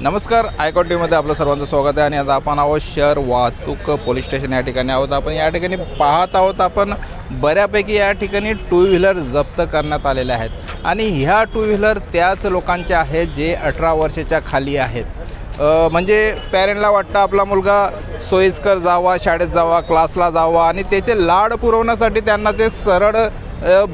नमस्कार आयकॉट टीव्हीमध्ये आपलं सर्वांचं स्वागत आहे आणि आता आपण आहोत शहर वाहतूक पोलीस स्टेशन या ठिकाणी आहोत. आपण या ठिकाणी पाहत आहोत आपण बऱ्यापैकी या ठिकाणी टू व्हीलर जप्त करण्यात आलेल्या आहेत. आणि ह्या टू व्हीलर त्याच लोकांच्या आहेत जे अठरा वर्षाच्या खाली आहेत. म्हणजे पॅरेंटला वाटतं आपला मुलगा सोयीस्कर जावा शाळेत जावा क्लासला जावा आणि त्याचे लाड पुरवण्यासाठी त्यांना ते सरळ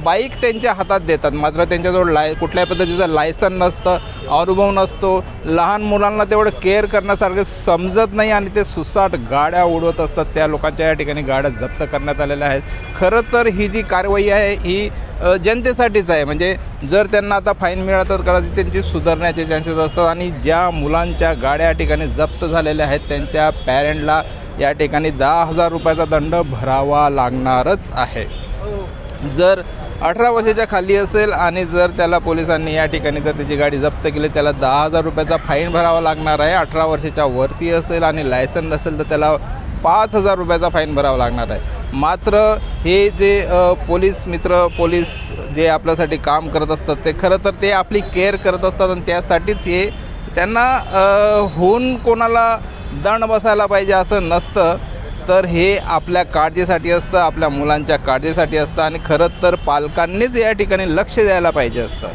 बाईक त्यांच्या हातात देतात. मात्र त्यांच्याजवळ लाय कुठल्याही पद्धतीचं लायसन नसतं अनुभव नसतो. लहान मुलांना तेवढं केअर करण्यासारखं समजत नाही आणि ते सुसाट गाड्या उडवत असतात. त्या लोकांच्या या ठिकाणी गाड्या जप्त करण्यात आलेल्या आहेत. खरं तर ही जी कारवाई आहे ही जनतेसाठीच आहे. म्हणजे जर त्यांना आता फाईन मिळालं तर कदाचित त्यांची सुधारण्याचे चान्सेस असतात आणि ज्या मुलांच्या गाड्या या ठिकाणी जप्त झालेल्या आहेत त्यांच्या पॅरेंटला या ठिकाणी दहा हजार रुपयाचा दंड भरावा लागणारच आहे. जर अठरा वर्षाच्या खाली असेल आणि जर त्याला पोलिसांनी या ठिकाणी जर त्याची गाडी जप्त केली त्याला दहा हजार रुपयाचा फाईन भरावा लागणार आहे. अठरा वर्षाच्या वरती असेल आणि लायसन नसेल तर त्याला पाच हजार रुपयाचा फाईन भरावा लागणार आहे. मात्र हे जे पोलीस मित्र पोलीस जे आपल्यासाठी काम करत असतात ते खरं तर ते आपली केअर करत असतात आणि त्यासाठीच हे त्यांना होऊन कोणाला दंड बसायला पाहिजे असं नसतं. तर हे आपल्या काळजीसाठी असतं आपल्या मुलांच्या काळजीसाठी असतं आणि खरं तर पालकांनीच या ठिकाणी लक्ष द्यायला पाहिजे असतं.